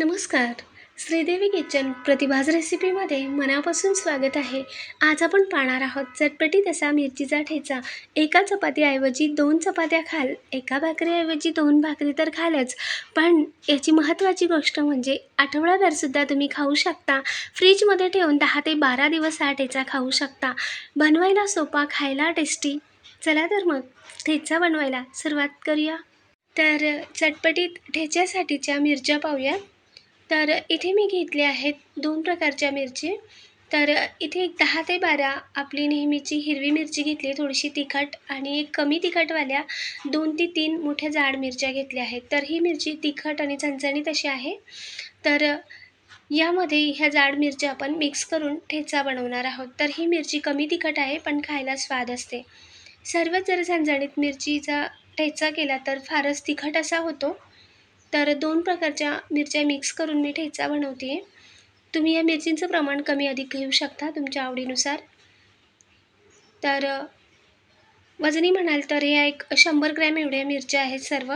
नमस्कार. श्रीदेवी किचन प्रतिभाज रेसिपीमध्ये मनापासून स्वागत आहे. आज आपण पाहणार आहोत चटपटीत असा मिरचीचा ठेचा. एका चपातीऐवजी दोन चपात्या खाल एका भाकरीऐवजी दोन भाकरी तर खालच. पण याची महत्त्वाची गोष्ट म्हणजे आठवडाभरसुद्धा तुम्ही खाऊ शकता. फ्रीजमध्ये ठेवून दहा ते बारा दिवस हा ठेचा खाऊ शकता. बनवायला सोपा खायला टेस्टी. चला तर मग ठेचा बनवायला सुरुवात करूया. तर चटपटीत ठेच्यासाठीच्या मिरच्या पाहूया तर इथे मी घेतले आहेत दोन प्रकारच्या मिरची. तर इथे एक दहा ते बारा आपली नेहमीची हिरवी मिरची घेतली थोडीशी तिखट आणि एक कमी तिखटवाल्या दोन ते तीन मोठ्या जाड मिरच्या घेतल्या आहेत. तर ही मिरची तिखट आणि चणचणीत अशी आहे. तर यामध्ये ह्या जाड मिरच्या आपण मिक्स करून ठेचा बनवणार आहोत. तर ही मिरची कमी तिखट आहे पण खायला स्वाद असते. सर्वच जर झणझणीत मिरचीचा ठेचा केला तर फारच तिखट असा होतो. तर दोन प्रकारच्या मिरच्या मिक्स करून मी ठेचा बनवते आहे तुम्ही या मिरचींचं प्रमाण कमी अधिक घेऊ शकता तुमच्या आवडीनुसार. तर वजनी म्हणाल तर या एक शंभर ग्रॅम एवढ्या मिरच्या आहेत सर्व.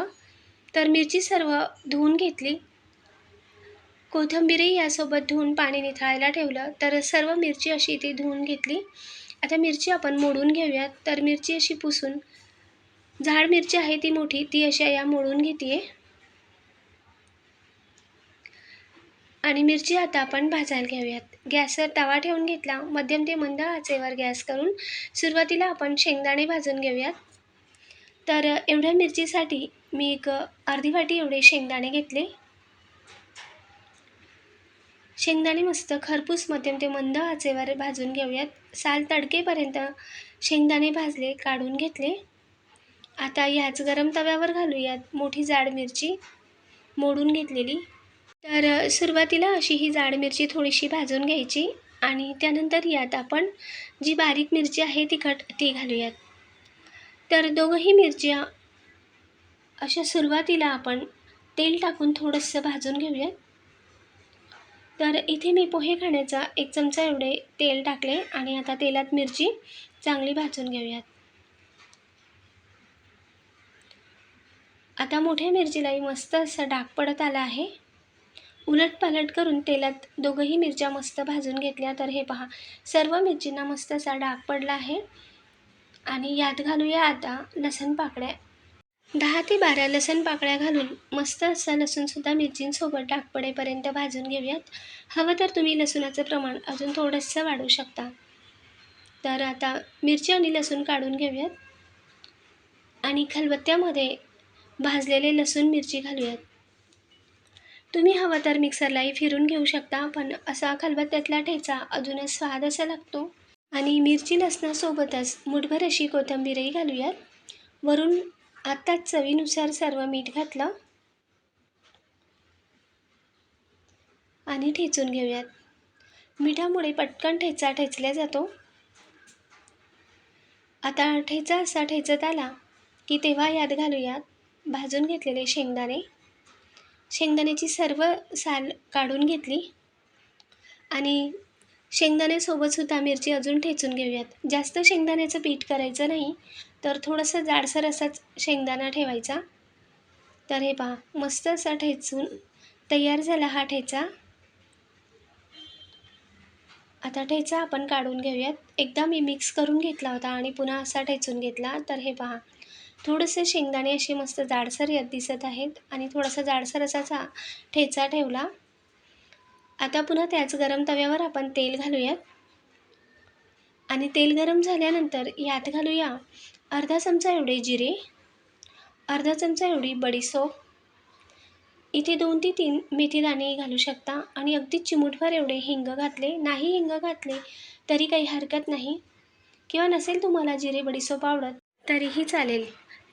तर मिरची सर्व धुवून घेतली. कोथिंबीरही यासोबत धुवून पाणी निथळायला ठेवलं. तर सर्व मिरची अशी इथे धुवून घेतली. आता मिरची आपण मोडून घेऊयात. तर मिरची अशी पुसून झाड मिरची आहे ती मोठी ती अशा या मोडून घेते आहे आणि मिरची आता आपण भाजायला घेऊयात गॅसवर तवा ठेवून घेतला मध्यम ते मंद आचेवर गॅस करून सुरुवातीला आपण शेंगदाणे भाजून घेऊयात. तर एवढ्या मिरचीसाठी मी एक अर्धी वाटी एवढे शेंगदाणे घेतले. शेंगदाणे मस्त खरपूस मध्यम ते मंद आचेवर भाजून घेऊयात. साल तडकेपर्यंत शेंगदाणे भाजले काढून घेतले. आता ह्याच गरम तव्यावर घालूयात मोठी जाड मिरची मोडून घेतलेली. तर सुरुवातीला अशी ही जाड मिरची थोडीशी भाजून घ्यायची आणि त्यानंतर यात आपण जी बारीक मिरची आहे तिखट ती घालूयात. तर दोघंही मिरच्या अशा सुरुवातीला आपण तेल टाकून थोडंसं भाजून घेऊयात. तर इथे मी पोहे खाण्याचा एक चमचा एवढे तेल टाकले आणि आता तेलात मिरची चांगली भाजून घेऊयात. आता मोठ्या मिरचीलाही मस्त असं डाग पडत आला आहे. उलटपालट करून तेलात दोघंही मिरच्या मस्त भाजून घेतल्या. तर हे पहा सर्व मिरचींना मस्त असा डाग पडला आहे. आणि यात घालूया आता लसण पाकळ्या. दहा ते बारा लसण पाकळ्या घालून मस्त असा लसूणसुद्धा मिरचींसोबत डाग पडेपर्यंत भाजून घेऊयात. हवं तर तुम्ही लसूणाचं प्रमाण अजून थोडंसं वाढवू शकता. तर आता मिरची आणि लसूण काढून घेऊयात. आणि खलबत्त्यामध्ये भाजलेले लसूण मिरची घालूयात. तुम्ही हवं तर मिक्सरलाही फिरून घेऊ शकता पण असा खलबत्त्यातला ठेचा अजूनच स्वाद असा लागतो. आणि मिरची लसणासोबतच मुठभर अशी कोथिंबीरही घालूयात. वरून आत्ताच चवीनुसार सर्व मीठ घातलं. आणि ठेचून घेऊयात. मिठामुळे पटकन ठेचा ठेचल्या जातो. आता ठेचा असा ठेचत आला की तेव्हा यात घालूयात भाजून घेतलेले शेंगदाणे. शेंगदाण्याची सर्व साल काढून घेतली. आणि शेंगदाण्यासोबतसुद्धा मिरची अजून ठेचून घेऊयात. जास्त शेंगदाण्याचं पीठ करायचं नाही तर थोडंसं जाडसर असाच शेंगदाणा ठेवायचा. तर हे पहा मस्त असा ठेचून तयार झाला हा ठेचा. आता ठेचा आपण काढून घेऊयात. एकदा मी मिक्स करून घेतला होता आणि पुन्हा असा ठेचून घेतला. तर हे पहा थोडेसे शेंगदाणे असे मस्त जाडसर यात दिसत आहेत आणि थोडासा जाडसर असा ठेचा ठेवला. आता पुन्हा त्याच गरम तव्यावर आपण तेल घालूयात. आणि तेल गरम झाल्यानंतर यात घालूया अर्धा चमचा एवढे जिरे अर्धा चमचा एवढी बडीसोप इथे दोन ते तीन मेथीदाणे घालू शकता आणि अगदी चिमूटभर एवढे हिंग घातले. नाही हिंग घातले तरी काही हरकत नाही. किंवा नसेल तुम्हाला जिरे बडीसोप आवडत तरीही चालेल.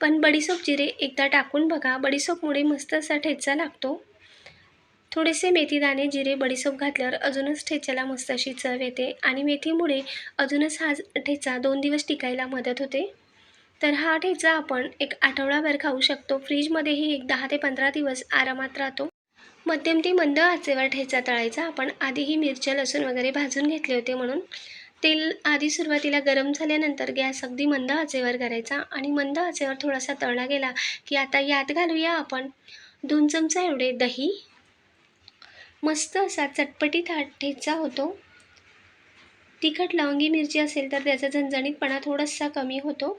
पण बडीसोप जिरे एकदा टाकून बघा. बडीसोपमुळे मस्त असा ठेचा लागतो. थोडेसे मेथीदाणे जिरे बडीसोप घातल्यावर अजूनच ठेच्याला मस्त अशी चव येते आणि मेथीमुळे अजूनच हा ठेचा दोन दिवस टिकायला मदत होते. तर हा ठेचा आपण एक आठवडाभर खाऊ शकतो. फ्रीजमध्येही एक दहा ते पंधरा दिवस आरामात राहतो. मध्यम ते मंद आचेवर ठेचा तळायचा. आपण आधीही मिरच्या लसूण वगैरे भाजून घेतले होते म्हणून. तेल आधी सुरुवातीला गरम झाल्यानंतर गॅस अगदी मंद आचेवर करायचा आणि मंद आचेवर थोडासा तळला गेला की आता यात घालूया आपण दोन चमचा एवढे दही. मस्त असा चटपटीत हा ठेचा होतो. तिखट लवंगी मिरची असेल तर त्याचा झणझणीतपणा थोडासा कमी होतो.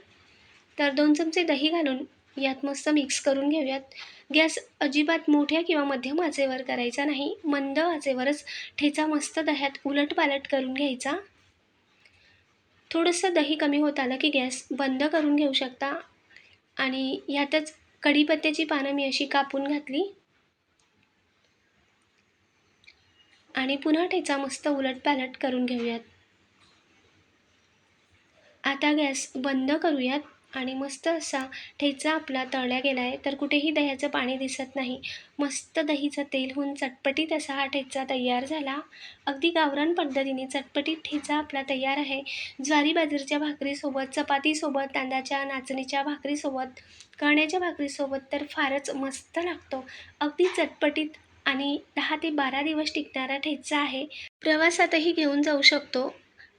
तर दोन चमचे दही घालून यात मस्त मिक्स करून घेऊयात. गॅस अजिबात मोठ्या किंवा मध्यम आचेवर करायचा नाही. मंद आचेवरच ठेचा मस्त दह्यात उलटपालट करून घ्यायचा. थोडंसं दही कमी होत आलं की गॅस बंद करून घेऊ शकता. आणि ह्यातच कढीपत्त्याची पानं मी अशी कापून घातली. आणि पुन्हा ठेचा मस्त उलटपालट करून घेऊयात. आता गॅस बंद करूयात. आणि मस्त असा ठेचा आपला तळल्या गेला आहे तर कुठेही दह्याचं पाणी दिसत नाही. मस्त दहीचं तेल होऊन चटपटीत असा हा ठेचा तयार झाला. अगदी गावरान पद्धतीने चटपटीत ठेचा आपला तयार आहे. ज्वारी बाजरीच्या भाकरीसोबत चपातीसोबत तांदळाच्या नाचणीच्या भाकरीसोबत कण्याच्या भाकरीसोबत तर फारच मस्त लागतो. अगदी चटपटीत आणि दहा ते बारा दिवस टिकणारा ठेचा आहे. प्रवासातही घेऊन जाऊ शकतो.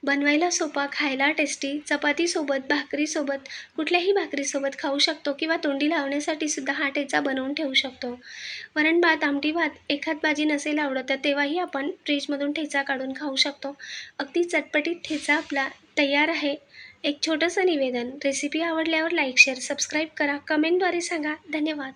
बनवायला सोपा खायला टेस्टी चपातीसोबत भाकरीसोबत कुठल्याही भाकरीसोबत खाऊ शकतो किंवा तोंडी लावण्यासाठी सुद्धा हा ठेचा बनवून ठेवू शकतो. वरण भात आमटी भात एखाद भाजी नसेल आवडत तर तेव्हाही आपण फ्रीजमधून ठेचा काढून खाऊ शकतो. अगदी चटपटीत ठेचा आपला तयार आहे. एक छोटंसं निवेदन रेसिपी आवडल्यावर लाईक शेअर सबस्क्राईब करा. कमेंटद्वारे सांगा. धन्यवाद.